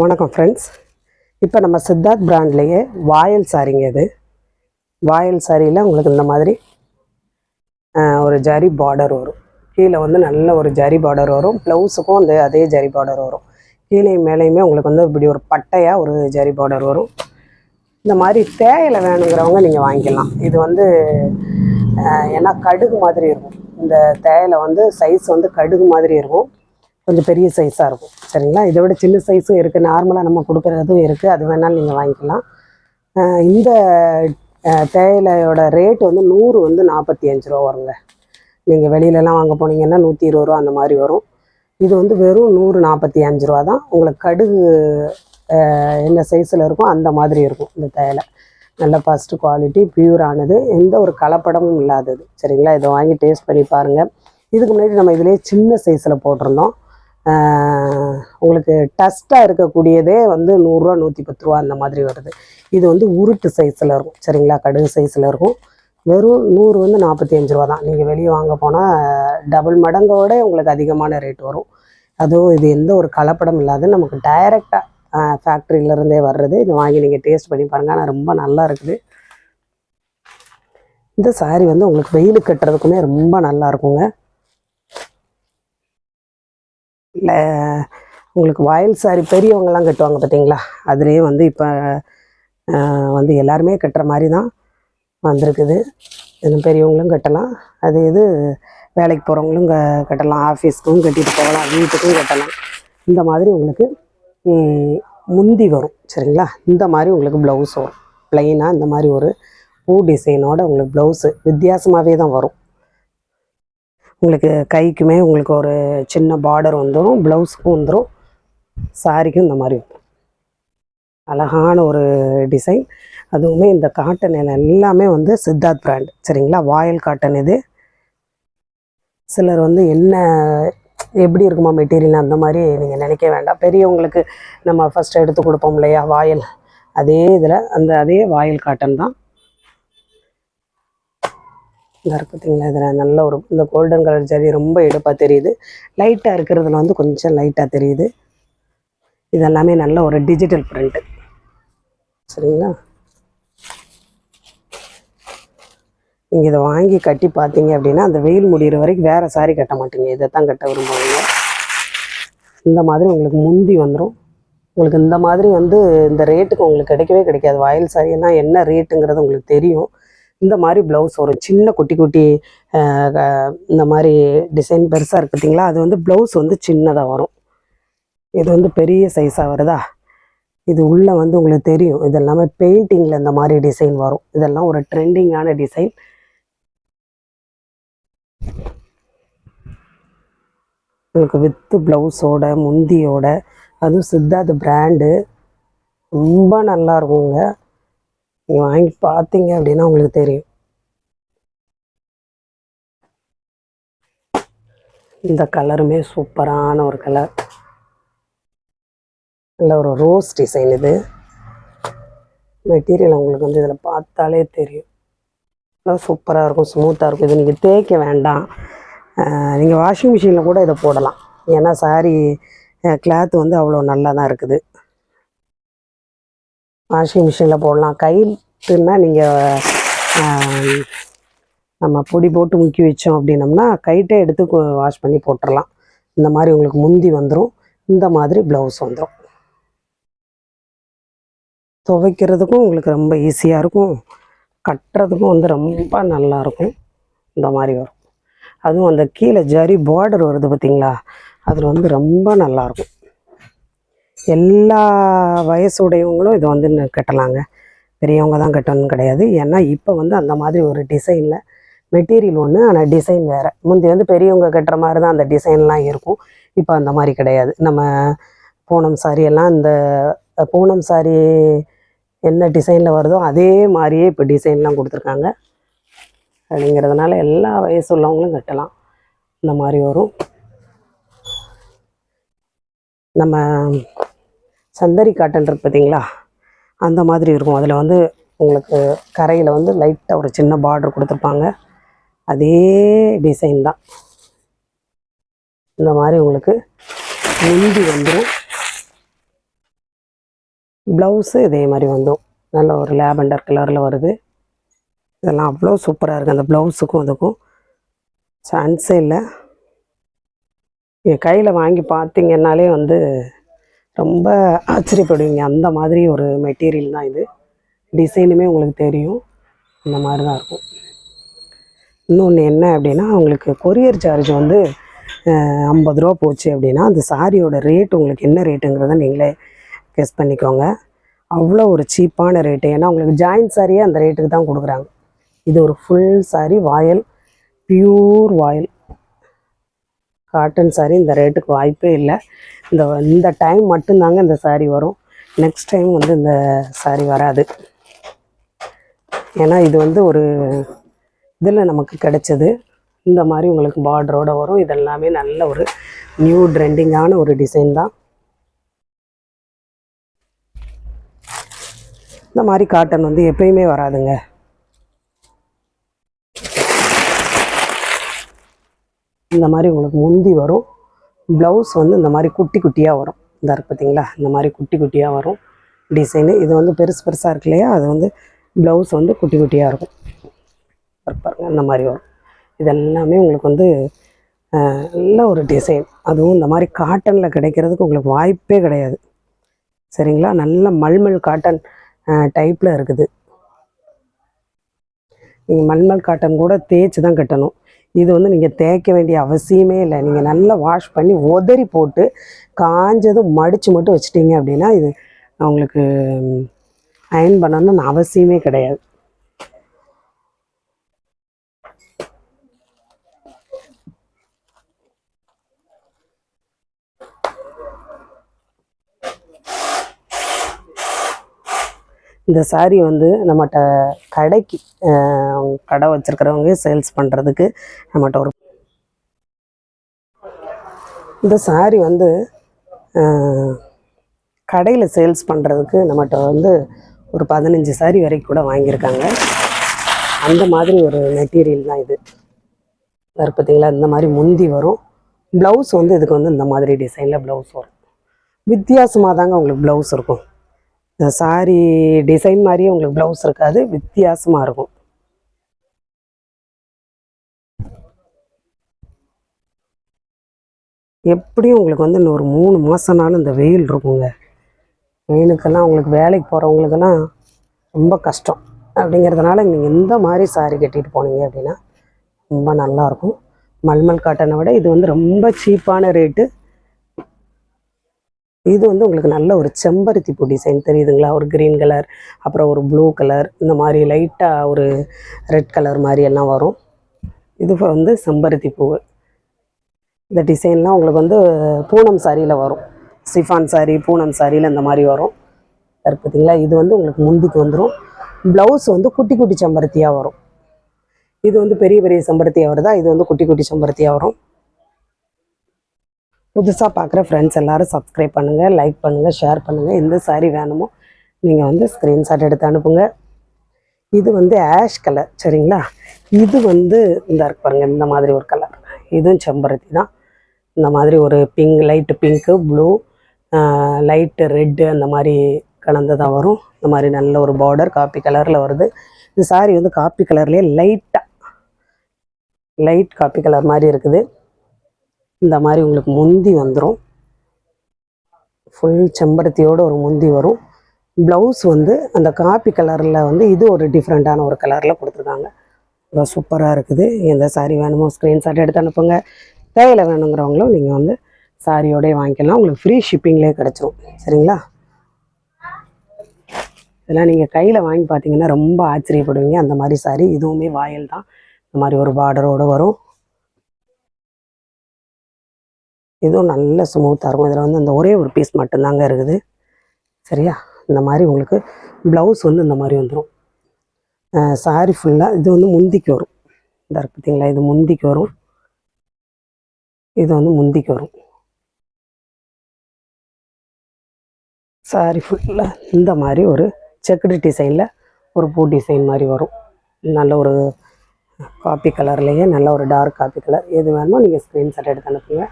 வணக்கம் ஃப்ரெண்ட்ஸ் இப்போ நம்ம சித்தார்த் பிராண்ட்லேயே வாயல் சாரிங்க இது. வாயல் சாரியில் உங்களுக்கு இந்த மாதிரி ஒரு ஜரி பார்டர் வரும். கீழே வந்து நல்ல ஒரு ஜரி பார்டர் வரும். ப்ளவுஸுக்கும் அந்த அதே ஜரி பார்டர் வரும். கீழே மேலேயுமே உங்களுக்கு வந்து இப்படி ஒரு பட்டையாக ஒரு ஜரி பார்டர் வரும். இந்த மாதிரி தேயிலை வேணுங்கிறவங்க நீங்கள் வாங்கிக்கலாம். இது வந்து ஏன்னா கடுகு மாதிரி இருக்கும். இந்த தேயிலை வந்து சைஸ் வந்து கடுகு மாதிரி இருக்கும். கொஞ்சம் பெரிய சைஸாக இருக்கும். சரிங்களா? இதை விட சின்ன சைஸும் இருக்குது நார்மலாக நம்ம கொடுக்குறதும் இருக்குது அது வேணாலும் நீங்கள் வாங்கிக்கலாம். இந்த தேயிலையோட ரேட் வந்து நூறு வந்து நாற்பத்தி அஞ்சு ரூபா வருங்க. நீங்கள் வெளியிலலாம் வாங்க போனீங்கன்னா நூற்றி இருபது ரூபா அந்த மாதிரி வரும். இது வந்து வெறும் நூறு நாற்பத்தி அஞ்சு ரூபா தான். உங்களுக்கு கடுகு என்ன சைஸில் இருக்கும் அந்த மாதிரி இருக்கும் இந்த தேயிலை. நல்ல ஃபஸ்ட்டு குவாலிட்டி பியூரானது எந்த ஒரு கலப்படமும் இல்லாதது. சரிங்களா? இதை வாங்கி டேஸ்ட் பண்ணி பாருங்கள் இதுக்கு முன்னாடி நம்ம இதிலே சின்ன சைஸில் போட்டிருந்தோம். உங்களுக்கு டஸ்ட்டாக இருக்கக்கூடியதே வந்து நூறுரூவா நூற்றி பத்து ரூபா அந்த மாதிரி வருது. இது வந்து உருட்டு சைஸில் இருக்கும். சரிங்களா? கடுகு சைஸில் இருக்கும். வெறும் நூறு வந்து நாற்பத்தி அஞ்சு ரூபா தான். நீங்கள் வெளியே வாங்க போனால் டபுள் மடங்கோட உங்களுக்கு அதிகமான ரேட் வரும். அதுவும் இது எந்த ஒரு கலப்படம் இல்லாத நமக்கு டைரெக்டாக ஃபேக்ட்ரியிலேருந்தே வர்றது. இது வாங்கி நீங்கள் டேஸ்ட் பண்ணி பாருங்கள் ஆனால் ரொம்ப நல்லா இருக்குது. இந்த saree வந்து உங்களுக்கு வெயில் கட்டுறதுக்குமே ரொம்ப நல்லா இருக்குங்க. இல்லை உங்களுக்கு வயல் சாரி பெரியவங்கெல்லாம் கட்டுவாங்க பார்த்தீங்களா அதுலேயும் வந்து இப்போ வந்து எல்லாருமே கட்டுற மாதிரி தான் வந்திருக்குது. இன்னும் பெரியவங்களும் கட்டலாம். அது இது வேலைக்கு போகிறவங்களும் க கட்டலாம். ஆஃபீஸ்க்கும் கட்டிட்டு போகலாம். வீட்டுக்கும் கட்டலாம். இந்த மாதிரி உங்களுக்கு முந்தி வரும். சரிங்களா? இந்த மாதிரி உங்களுக்கு ப்ளவுஸ் வரும். ப்ளைனாக இந்த மாதிரி ஒரு பூ டிசைனோட உங்களுக்கு ப்ளவுஸு வித்தியாசமாகவே தான் வரும். உங்களுக்கு கைக்குமே உங்களுக்கு ஒரு சின்ன பார்டர் வந்துடும் ப்ளவுஸுக்கும் வந்துடும் சாரிக்கும் இந்த மாதிரி வந்துடும் அழகான ஒரு டிசைன் அதுவுமே இந்த காட்டன் எல்லாமே வந்து சித்தார்த் பிராண்ட் சரிங்களா? வாயல் காட்டன் இது. சிலர் வந்து என்ன எப்படி இருக்குமா மெட்டீரியல் அந்த மாதிரி நீங்கள் நினைக்க வேண்டாம். பெரியவங்களுக்கு நம்ம ஃபஸ்ட்டு எடுத்து கொடுப்போம் இல்லையா? வாயல். அதே இதில் அந்த அதே வாயல் காட்டன் தான். இதாக இருக்குது பார்த்தீங்களா இதில் நல்ல ஒரு இந்த கோல்டன் கலர் ஜரி ரொம்ப எடுப்பாக தெரியுது. லைட்டாக இருக்கிறதுல வந்து கொஞ்சம் லைட்டாக தெரியுது. இதெல்லாமே நல்ல ஒரு டிஜிட்டல் பிரிண்ட்டு சரிங்களா? நீங்கள் இதை வாங்கி கட்டி பார்த்தீங்க அப்படின்னா அந்த வெயில் முடிகிற வரைக்கும் வேறு சாரி கட்ட மாட்டீங்க. இதை தான் கட்ட விரும்புவீங்க. இந்த மாதிரி உங்களுக்கு முந்தி வந்துடும் உங்களுக்கு இந்த மாதிரி வந்து இந்த ரேட்டுக்கு உங்களுக்கு கிடைக்கவே கிடைக்காது. வயல் சாரியெல்லாம் என்ன ரேட்டுங்கிறது உங்களுக்கு தெரியும். இந்த மாதிரி ப்ளவுஸ் வரும் சின்ன குட்டி குட்டி இந்த மாதிரி டிசைன் பெருசாக இருக்கு பார்த்தீங்களா அது வந்து ப்ளவுஸ் வந்து சின்னதாக வரும். இது வந்து பெரிய சைஸாக வருதா? இது உள்ளே வந்து உங்களுக்கு தெரியும். இது எல்லாமே பெயிண்டிங்கில் இந்த மாதிரி டிசைன் வரும். இதெல்லாம் ஒரு ட்ரெண்டிங்கான டிசைன் உங்களுக்கு வித்து ப்ளவுஸோட முந்தியோட அதுவும் சித்தார்த் பிராண்டு ரொம்ப நல்லா இருக்குங்க. நீங்கள் வாங்கி பார்த்தீங்க அப்படின்னா உங்களுக்கு தெரியும். இந்த கலருமே சூப்பரான ஒரு கலர். நல்ல ஒரு ரோஸ் டிசைன் இது. மெட்டீரியல் உங்களுக்கு வந்து இதில் பார்த்தாலே தெரியும். நல்லா சூப்பராக இருக்கும் ஸ்மூத்தாக இருக்கும். இது நீங்கள் தேய்க்க வேண்டாம். நீங்கள் வாஷிங் மிஷினில் கூட இதை போடலாம். ஏன்னா சாரி கிளாத் வந்து அவ்வளோ நல்லா தான் இருக்குது. வாஷிங் மிஷினில் போடலாம். கைட்டுன்னா நீங்கள் நம்ம பொடி போட்டு முக்கி வச்சோம் அப்படின்னம்னா கைட்டே எடுத்து வாஷ் பண்ணி போட்டுடலாம் இந்த மாதிரி உங்களுக்கு முந்தி வந்துடும் இந்த மாதிரி ப்ளவுஸ் வந்துடும் துவைக்கிறதுக்கும் உங்களுக்கு ரொம்ப ஈஸியாக இருக்கும். கட்டுறதுக்கும் வந்து ரொம்ப நல்லாயிருக்கும் இந்த மாதிரி வரும். அதுவும் அந்த கீழே ஜரி பார்டர் வருது பார்த்தீங்களா அதில் வந்து ரொம்ப நல்லாயிருக்கும் எல்லா வயசுடையவங்களும் இதை வந்து கட்டலாங்க. பெரியவங்க தான் கட்டணும்னு கிடையாது. ஏன்னா இப்போ வந்து அந்த மாதிரி ஒரு டிசைனில் மெட்டீரியல் ஒன்று ஆனால் டிசைன் வேறு. முந்தி வந்து பெரியவங்க கட்டுற மாதிரி தான் அந்த டிசைன்லாம் இருக்கும். இப்போ அந்த மாதிரி கிடையாது. நம்ம பூனம் சாரியெல்லாம் இந்த பூனம் சாரி என்ன டிசைனில் வருதோ அதே மாதிரியே இப்போ டிசைன்லாம் கொடுத்துருக்காங்க. அப்படிங்கிறதுனால எல்லா வயசு உள்ளவங்களும் கட்டலாம். இந்த மாதிரி வரும். நம்ம சந்தரி காட்டன் இருக்குது பார்த்தீங்களா அந்த மாதிரி இருக்கும். அதில் வந்து உங்களுக்கு கரையில் வந்து லைட்டாக ஒரு சின்ன பார்டர் கொடுத்துருப்பாங்க. அதே டிசைன் தான். இந்த மாதிரி உங்களுக்கு முந்தி வந்துடும் ப்ளவுஸு இதே மாதிரி வந்துடும் நல்ல ஒரு லேபண்டர் கலரில் வருது. இதெல்லாம் அவ்வளோ சூப்பராக இருக்குது அந்த ப்ளவுஸுக்கும் அதுக்கும். சான்ஸே இல்லை. என் கையில் வாங்கி பார்த்தீங்கன்னாலே வந்து ரொம்ப ஆச்சரியப்படுவீங்க. அந்த மாதிரி ஒரு மெட்டீரியல் தான் இது. டிசைனுமே உங்களுக்கு தெரியும். அந்த மாதிரி தான் இருக்கும். இன்னொன்று என்ன அப்படின்னா உங்களுக்கு கொரியர் சார்ஜ் வந்து ஐம்பது ரூபா போச்சு அப்படின்னா அந்த சாரியோட ரேட் உங்களுக்கு என்ன ரேட்டுங்கிறத நீங்களே கெஸ் பண்ணிக்கோங்க. அவ்வளோ ஒரு சீப்பான ரேட்டு ஏன்னா உங்களுக்கு ஜாயின்ட் சாரியே அந்த ரேட்டுக்கு தான் கொடுக்குறாங்க. இது ஒரு full sari voile pure voile. Cotton sari இந்த ரேட்டுக்கு வாய்ப்பே இல்லை. இந்த இந்த டைம் மட்டும்தாங்க இந்த சாரீ வரும். நெக்ஸ்ட் டைம் வந்து இந்த சாரீ வராது. ஏன்னா இது வந்து ஒரு இதில் நமக்கு கிடைச்சது. இந்த மாதிரி உங்களுக்கு பார்டரோடு வரும். இதெல்லாமே நல்ல ஒரு நியூ ட்ரெண்டிங்கான ஒரு டிசைன் தான். இந்த மாதிரி காட்டன் வந்து எப்பயுமே வராதுங்க. இந்த மாதிரி உங்களுக்கு முந்தி வரும். ப்ளவுஸ் வந்து இந்த மாதிரி குட்டி குட்டியாக வரும். இந்த பார்த்தீங்களா இந்த மாதிரி குட்டி குட்டியாக வரும். டிசைனு இது வந்து பெருசு பெருசாக இருக்கு இல்லையா? அது வந்து ப்ளவுஸ் வந்து குட்டி குட்டியாக இருக்கும். பாருங்க, இந்த மாதிரி வரும். இதெல்லாமே உங்களுக்கு வந்து நல்ல ஒரு டிசைன் அதுவும் இந்த மாதிரி காட்டனில் கிடைக்கிறதுக்கு உங்களுக்கு வாய்ப்பே கிடையாது. சரிங்களா? நல்ல மல்மல் காட்டன் டைப்பில் இருக்குது. நீங்கள் மல்மல் காட்டன் கூட தேய்ச்சி தான் கட்டணும். இது வந்து நீங்கள் தேய்க்க வேண்டிய அவசியமே இல்லை. நீங்கள் நல்லா வாஷ் பண்ணி உதறி போட்டு காஞ்சதும் மடித்து மட்டும் வச்சிட்டிங்க அப்படின்னா இது உங்களுக்கு அயன் பண்ணணும்னு அவசியமே கிடையாது. இந்த சாரீ வந்து நம்மகிட்ட கடைக்கு கடை வச்சுருக்கிறவங்க சேல்ஸ் பண்ணுறதுக்கு நம்மகிட்ட ஒரு இந்த saree வந்து கடையில் சேல்ஸ் பண்ணுறதுக்கு நம்மகிட்ட வந்து ஒரு பதினஞ்சு சாரி வரைக்கும் கூட வாங்கியிருக்காங்க. அந்த மாதிரி ஒரு மெட்டீரியல் தான் இது. வேறு பார்த்தீங்களா? இந்த மாதிரி முந்தி வரும். ப்ளவுஸ் வந்து இதுக்கு வந்து இந்த மாதிரி டிசைனில் ப்ளவுஸ் வரும். வித்தியாசமாக தாங்க உங்களுக்கு ப்ளவுஸ் இருக்கும். சாரி டிசைன் மாதிரியே உங்களுக்கு ப்ளவுஸ் இருக்காது வித்தியாசமாக இருக்கும். எப்படியும் உங்களுக்கு வந்து இன்னும் ஒரு மூணு மாதம்னாலும் இந்த வெயில் இருக்குங்க. வெயிலுக்கெல்லாம் உங்களுக்கு வேலைக்கு போகிறவங்களுக்கெல்லாம் ரொம்ப கஷ்டம். அப்படிங்கிறதுனால நீங்கள் இந்த மாதிரி சாரி கட்டிட்டு போனீங்க அப்படின்னா ரொம்ப நல்லாயிருக்கும் மல்மல் காட்டனை விட இது வந்து ரொம்ப சீப்பான ரேட்டு இது வந்து உங்களுக்கு நல்ல ஒரு செம்பருத்தி பூ டிசைன் தெரியுதுங்களா? ஒரு க்ரீன் கலர் அப்புறம் ஒரு ப்ளூ கலர் இந்த மாதிரி லைட்டாக ஒரு ரெட் கலர் மாதிரி எல்லாம் வரும். இது வந்து செம்பருத்தி பூவு இந்த டிசைன்லாம் உங்களுக்கு வந்து பூனம் சாரியில் வரும். சிஃபான் சாரி பூனம் சாரியில் இந்த மாதிரி வரும். பார்த்தீங்களா இது வந்து உங்களுக்கு முந்திக்கு வந்துடும் ப்ளவுஸ் வந்து குட்டி குட்டி செம்பருத்தியாக வரும். இது வந்து பெரிய பெரிய செம்பருத்தியாக வருதா இது வந்து குட்டி குட்டி செம்பருத்தியாக வரும். புதுசாக பார்க்குற ஃப்ரெண்ட்ஸ் எல்லோரும் சப்ஸ்கிரைப் பண்ணுங்கள் லைக் பண்ணுங்கள் ஷேர் பண்ணுங்கள் எந்த சாரீ வேணுமோ நீங்கள் வந்து ஸ்க்ரீன்ஷாட் எடுத்து அனுப்புங்க. இது வந்து ஆஷ் கலர் சரிங்களா? இது வந்து இந்த இருக்கு பாருங்கள் இந்த மாதிரி ஒரு கலர் இதுவும் செம்பருத்தி தான். இந்த மாதிரி ஒரு pink light pink blue light red அந்த மாதிரி கலந்ததாக வரும். இந்த மாதிரி நல்ல ஒரு பார்டர் காப்பி கலரில் வருது. இந்த சாரீ வந்து காப்பி கலர்லேயே லைட்டாக லைட் காப்பி கலர் மாதிரி இருக்குது. இந்த மாதிரி உங்களுக்கு முந்தி வந்துடும் ஃபுல் செம்பருத்தியோடு ஒரு முந்தி வரும். ப்ளவுஸ் வந்து அந்த காப்பி கலரில் வந்து இது ஒரு டிஃப்ரெண்ட்டான ஒரு கலரில் கொடுத்துருக்காங்க. ரொம்ப சூப்பராக இருக்குது. எந்த சாரீ வேணுமோ ஸ்க்ரீன்ஷாட் எடுத்து அனுப்புங்க. தேவையில் வேணுங்கிறவங்களும் நீங்கள் வந்து சாரியோடய வாங்கிக்கலாம். உங்களுக்கு ஃப்ரீ ஷிப்பிங்லேயே கிடச்சிரும். சரிங்களா? இதெல்லாம் நீங்கள் கையில் வாங்கி பார்த்தீங்கன்னா ரொம்ப ஆச்சரியப்படுவீங்க. அந்த மாதிரி சாரி இதுவுமே வாயில் தான் இந்த மாதிரி ஒரு பார்டரோடு வரும். இதுவும் நல்ல ஸ்மூத்தாக இருக்கும். இதில் வந்து அந்த ஒரே ஒரு பீஸ் மட்டும்தாங்க இருக்குது. சரியா? இந்த மாதிரி உங்களுக்கு ப்ளவுஸ் வந்து இந்த மாதிரி வந்துடும் சாரி ஃபுல்லாக இது வந்து முந்திக்கு வரும். இந்த இருக்கு பார்த்தீங்களா இது முந்திக்கு வரும். இது வந்து முந்திக்கு வரும். சாரி ஃபுல்லாக இந்த மாதிரி ஒரு செக்குடு டிசைனில் ஒரு பூ டிசைன் மாதிரி வரும். நல்ல ஒரு காப்பி கலர்லேயே நல்ல ஒரு டார்க் காப்பி கலர் எது வேணுமோ நீங்கள் ஸ்க்ரீன்ஷாட் எடுத்து அனுப்புங்க.